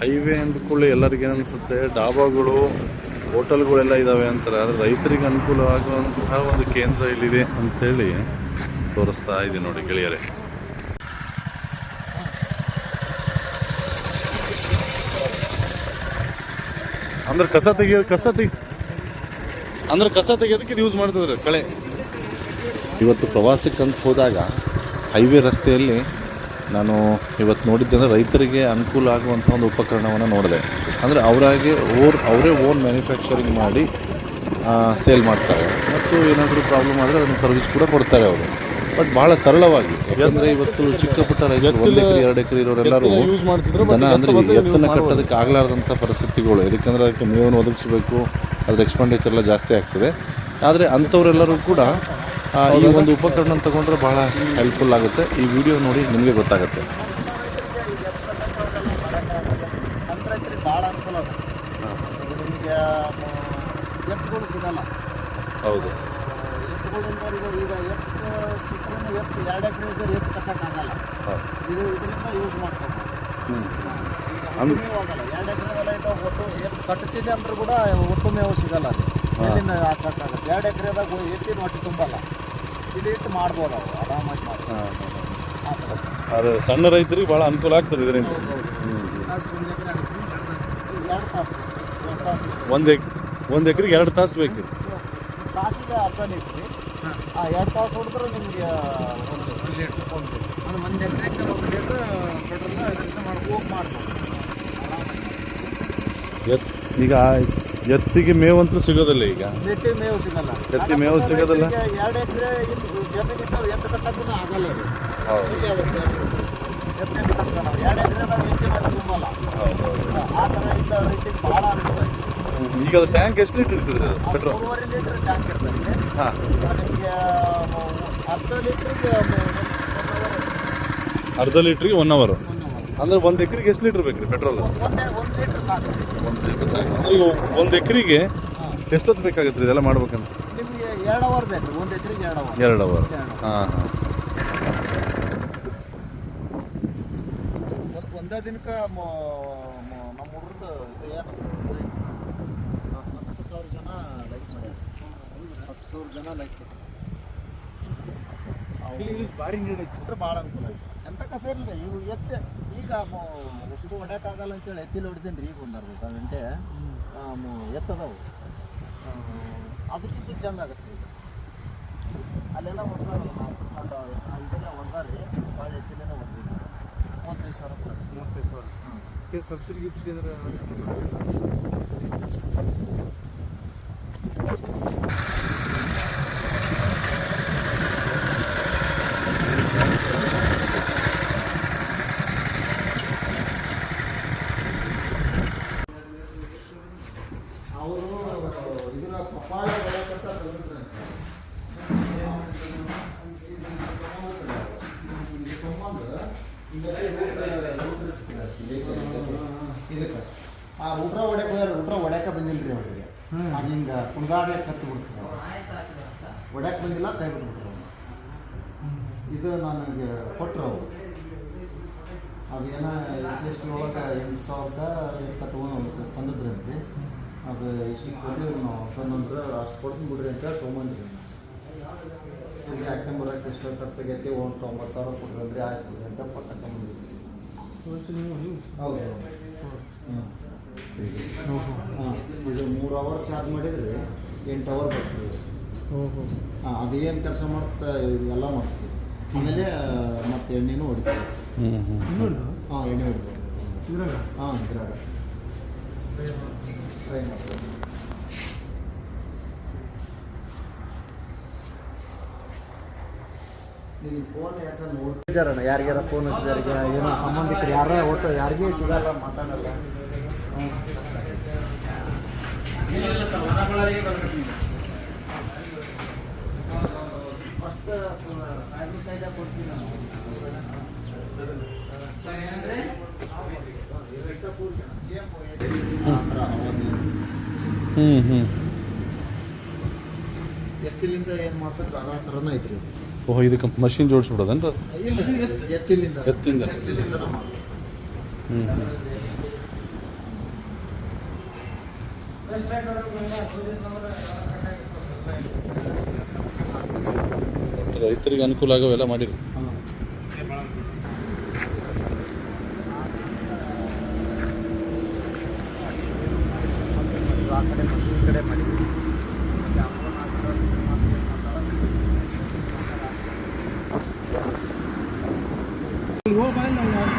Highway ಅಂದ್ಕೊಳ್ಳಿ ಎಲ್ಲರಿಗೆ ಅನಿಸುತ್ತೆ ಡಾಬಾಗಳು, ಹೋಟೆಲ್ಗಳೆಲ್ಲ ಇದ್ದಾವೆ ಅಂತಾರೆ. ಆದರೆ ರೈತರಿಗೆ ಅನುಕೂಲ ಆಗುವಂತಹ ಒಂದು ಕೇಂದ್ರ ಇಲ್ಲಿದೆ ಅಂತೇಳಿ ತೋರಿಸ್ತಾ ಇದೆ ನೋಡಿ ಗೆಳೆಯರೇ. ಅಂದ್ರೆ ಕಸ ತೆಗಿಯೋ ಕಸ ತೆಗಿ, ಅಂದ್ರೆ ಕಸ ತೆಗಿಯೋದಕ್ಕೆ ಇದು ಯೂಸ್ ಮಾಡ್ತಿದ್ರು ಕಳೆ. ಇವತ್ತು ಪ್ರವಾಸಕ್ಕೆ ಅಂತ ಹೋದಾಗ ಹೈವೇ ರಸ್ತೆಯಲ್ಲಿ ನಾನು ಇವತ್ತು ನೋಡಿದ್ದೆ ಅಂದರೆ ರೈತರಿಗೆ ಅನುಕೂಲ ಆಗುವಂಥ ಒಂದು ಉಪಕರಣವನ್ನು ನೋಡಿದೆ. ಅಂದರೆ ಅವರಾಗೆ ಓರ್ ಅವರೇ ಓನ್ ಮ್ಯಾನುಫ್ಯಾಕ್ಚರಿಂಗ್ ಮಾಡಿ ಸೇಲ್ ಮಾಡ್ತಾರೆ. ಮತ್ತು ಏನಾದರೂ ಪ್ರಾಬ್ಲಮ್ ಆದರೆ ಅದನ್ನು ಸರ್ವಿಸ್ ಕೂಡ ಕೊಡ್ತಾರೆ ಅವರು. ಬಟ್ ಭಾಳ ಸರಳವಾಗಿ ಯಾಕಂದರೆ ಇವತ್ತು ಚಿಕ್ಕ ಪುಟ್ಟ ರೈತರು ಒಂದು ಎಕರೆ ಎರಡು ಎಕರೆ ಇರೋರೆಲ್ಲರೂ ದನ ಅಂದರೆ ಎತ್ತನ್ನು ಕಟ್ಟೋದಕ್ಕೆ ಆಗಲಾರ್ದಂಥ ಪರಿಸ್ಥಿತಿಗಳು. ಯಾಕಂದರೆ ಅದಕ್ಕೆ ಮೇವನ್ನು ಒದಗಿಸಬೇಕು ಅದ್ರ ಎಕ್ಸ್ಪೆಂಡಿಚರ್ ಎಲ್ಲ ಜಾಸ್ತಿ ಆಗ್ತದೆ. ಆದರೆ ಅಂಥವರೆಲ್ಲರೂ ಕೂಡ ಈ ಒಂದು ಉಪಕರಣ ತಗೊಂಡ್ರೆ ಬಹಳ ಹೆಲ್ಪ್ಫುಲ್ ಆಗುತ್ತೆ ಈ ವಿಡಿಯೋ ನೋಡಿ ನಿಮಗೆ ಗೊತ್ತಾಗುತ್ತೆ ಭಾಳ ಅನುಕೂಲ ಅದ ನಿಮಗೆ ಎತ್ತುಗಳು ಸಿಗಲ್ಲ ಹೌದು ಎತ್ತುಗಳು ಅಂದ್ರೆ ಈಗ ಈಗ ಎತ್ತು ಸಿಕ್ಕರೂ ಎತ್ತು ಎರಡು ಎಕರೆ ಇದ್ದರೆ ಎತ್ತು ಕಟ್ಟೋಕ್ಕಾಗಲ್ಲ ಇದು ಇದರಿಂದ ಯೂಸ್ ಮಾಡ್ಕೊಂಡು ಮೇವು ಆಗಲ್ಲ ಎರಡು ಎಕರೆ ಹೊಲ ಇದ್ದಾವೆ ಒಟ್ಟು ಎತ್ತು ಕಟ್ತಿದೆ ಅಂದ್ರೆ ಕೂಡ ಒಟ್ಟು ಮೇವು ಸಿಗಲ್ಲ ಎಲ್ಲಿಂದ ಹಾಕೋಕ್ಕಾಗತ್ತೆ. ಎರಡು ಎಕರೆದಾಗ ಎತ್ತಿನ ಹೊಟ್ಟೆ ತುಂಬಲ್ಲ. ಇದು ಇಟ್ಟು ಮಾಡ್ಬೋದು ಅವು ಆರಾಮಾಗಿ ಮಾಡ್ಬೋದು. ಆ ಥರ. ಅದು ಸಣ್ಣ ರೈತರಿಗೆ ಭಾಳ ಅನುಕೂಲ ಆಗ್ತದೆ ಇದರಿಂದ. ಎರಡು ತಾಸು. ಎರಡು ತಾಸು ಒಂದು ಎಕ್ ಒಂದು ಎಕರೆಗೆ ಎರಡು ತಾಸು ಬೇಕು. ತಾಸಿಗೆ ಅರ್ಧ ಲೀಟ್ರಿ. ಆ ಎರಡು ತಾಸು ಹೊಡೆದ್ರೆ ನಿಮಗೆ ಒಂದು ಲೀಟ್ರ್. ಒಂದು ಒಂದು ಎಕರೆಗೆ ಒಂದು ಲೀಟ್ರ್ ಪೆಟ್ರೋಲ್ನ ಇದರಿಂದ ಮಾಡಿ ಹೋಗಿ ಮಾಡ್ಬೋದು. ಈಗ ಎತ್ತಿಗೆ ಮೇವಂತೂ ಸಿಗೋದಿಲ್ಲ ಈಗ. ಎತ್ತಿ ಮೇವು ಸಿಗಲ್ಲ. ಎತ್ತಿ ಮೇವು ಸಿಗೋದಿಲ್ಲ? ಎರಡು ಎಕರೆ ಎತ್ತು ಆಗಲ್ಲ ನಾವು ಎರಡು ಎಕರೆದಾಗ ಎತ್ತಿ ತುಂಬಲ್ಲ. ಆ ಥರ ಇದ್ದ ಭಾಳ ಅನುಕೂಲ ಈಗ ಅದು ಟ್ಯಾಂಕ್ ಎಷ್ಟು ಲೀಟರ್ ಇರ್ತದೆ ಅದು? ಪೆಟ್ರೋಲ್? ಮೂರುವರೆ ಲೀಟ್ರ್ ಟ್ಯಾಂಕ್ ಇರ್ತದೆ ಹಾಂ. ನಿಮಗೆ ಅರ್ಧ ಲೀಟ್ರಿಗೆ ಅರ್ಧ ಲೀಟ್ರಿಗೆ ಒನ್ ಅವರ್ ಅಂದ್ರೆ ಒಂದು ಎಕರೆಗೆ ಎಷ್ಟು ಲೀಟ್ರ್ ಬೇಕು ರೀ ಪೆಟ್ರೋಲ್ ಒಂದ್ ಒಂದು ಲೀಟ್ರ್ ಸಾಕು. ಒಂದು ಲೀಟ್ರ್ ಸಾಕು. ಅಂದ್ರೆ ಈಗ ಒಂದು ಎಕರೆಗೆ ಹಾಂ ಎಷ್ಟೊತ್ತು ಬೇಕಾಗುತ್ತೆ ರೀ ಇದೆಲ್ಲ ಮಾಡ್ಬೇಕಂತ? ನಿಮಗೆ ಎರಡು ಅವರ್ ಬೇಕು ಒಂದು ಎಕರೆಗೆ ಎರಡು ಅವರ್ ಎರಡು ಅವರ್ ಹಾಂ ಹಾಂ. ಒಂದು ದಿನಕ್ಕೆ ನಮ್ಮ ಹುಡುಗರು ಇದು ಏನು? ಹತ್ತು ಸಾವಿರ ಜನ ಲೈಕ್ ಮಾಡ್ಯಾರ ಹತ್ತು ಸಾವಿರ ಜನ ಲೈಕ್ ಭಾರಿ ನೀಡೈತಿ ಭಾಳ ಅನುಕೂಲ ಐತಿ ಎಂಥ ಕಸ ಇರಲಿಲ್ಲ ಇವು ಎತ್ತೆ ಈಗ ಅಷ್ಟು ಹೊಡ್ಯೋಕ್ಕಾಗಲ್ಲ ಅಂತೇಳಿ ಎತ್ತಿಲಿ ಹೊಡಿತೀನಿ ರೀ ಈಗ ಒಂದು ಅರ್ಧ ಗಂಟೆ. ಎತ್ತದವು. ಅದಕ್ಕಿಂತ ಚಂದ ಆಗತ್ತೆ ಈಗ. ಅಲ್ಲೆಲ್ಲ ಹೊಡ್ದಾರಲ್ಲ ನಾಲ್ಕು ಸಾವಿರ ಇದೆಲ್ಲ ಹೊಡ್ದಾರ್ರಿ ಭಾಳ ಎತ್ತಿಲೆಲ್ಲ ಹೊಡ್ದಿಲ್ಲ. ಮೂವತ್ತೈದು ಸಾವಿರ ಮೂವತ್ತೈದು ಸಾವಿರ. ಇದು ಸಬ್ಸಿಡಿ ಗಿಬ್ಸಿಡಿ ಅಂದ್ರೆ ಇದಕ್ಕೆ ಆ ಉಟ್ರ ಹೊಡ್ಯಕ್ಕೆ ಹೋಗ್ಯಾರ ಊಟ ಹೊಡ್ಯಕ್ಕೆ ಬಂದಿಲ್ಲ ರೀ ಅವರಿಗೆ ಅದು ಹಿಂಗೆ ಕುಣಿದಾಡ್ಲಿಕ್ಕೆ ಕತ್ತು ಬಿಡ್ತಾರೆ ಹೊಡ್ಯಕ್ಕೆ ಬಂದಿಲ್ಲ ಕೈ ಬಿಟ್ಬಿಟ್ರು ಅವ್ರು. ಇದು ನನಗೆ ಕೊಟ್ಟರು ಅವರು. ಅದೇನೋ ಎಸ್ ಎಸ್ ಟಿ ಒಳಗೆ ಎಂಟು ಸಾವಿರದ ಎಂಟು ತೊಗೊಂಡು ರೀ ಅದು ಎಷ್ಟು ಕೊಟ್ಟು ನಾವು ತಂದ್ರೆ ಅಷ್ಟು ಕೊಡ್ತೀನಿ ಬಿಡ್ರಿ ಅಂತ ತೊಗೊಂಬಂದ್ರಿ ಈಗ ಬರೋಕ್ಕೆ ಎಷ್ಟು ಖರ್ಚಾಗೈತಿ ಒಂದು ತೊಂಬತ್ತು ಸಾವಿರ ಕೊಡ್ರಿ ಆಯಿತು ಅಂತ ಕೊಟ್ಟು ಹಾಕೊಂಬಂದ್ವಿ ಹೌದು ಹ್ಞೂ ಹಾಂ ಇದು ಮೂರು ಅವರ್ ಚಾರ್ಜ್ ಮಾಡಿದ್ರಿ ಎಂಟು ಅವರ್ ಬರ್ತೀವಿ ಹಾಂ ಅದು ಏನು ಕೆಲಸ ಮಾಡ್ತಾ ಎಲ್ಲ ಮಾಡ್ತೀವಿ ಆಮೇಲೆ ಮತ್ತೆ ಎಣ್ಣೆನೂ ಹೊಡಿತೀವಿ. ಹಾಂ ಎಣ್ಣೆ ಹೊಡಿತೀವಿ. ಇದ್ರಾಗ? ಹಾಂ ಇದ್ರಾಗ. ಟ್ರೈ ಮಾಡ್ತೀವಿ ನೋಡ್ತಿದ್ದಾರಣ ಯಾರಿಗಾರ ಫೋನ್ ಹಚ್ಚಿದಾರಿಗೆ? ಏನೋ ಸಂಬಂಧಿಕರು ಯಾರ ಒಟ್ಟು ಯಾರಿಗೇ ಸಿಗಲ್ಲ ಮಾತಾಡಲ್ಲ. ಹ್ಞೂ ಹ್ಞೂ ಎತ್ತಿಲಿಂದ ಏನು ಮಾಡ್ತಾರೆ ಅದ ಥರನೇ ಐತ್ರಿ. ಓಹ್ ಇದಕ್ಕೆ ಮಷಿನ್ ಜೋಡಿಸ್ಬಿಡೋದನ್ರಿ? ಎತ್ತಿಂದ. ಹ್ಞೂ ರೈತರಿಗೆ ಅನುಕೂಲ ಆಗೋವೆಲ್ಲ ಮಾಡಿರಿ. ಆ ಕಡೆ ಮಾಡಿ. ಹೋಗಿ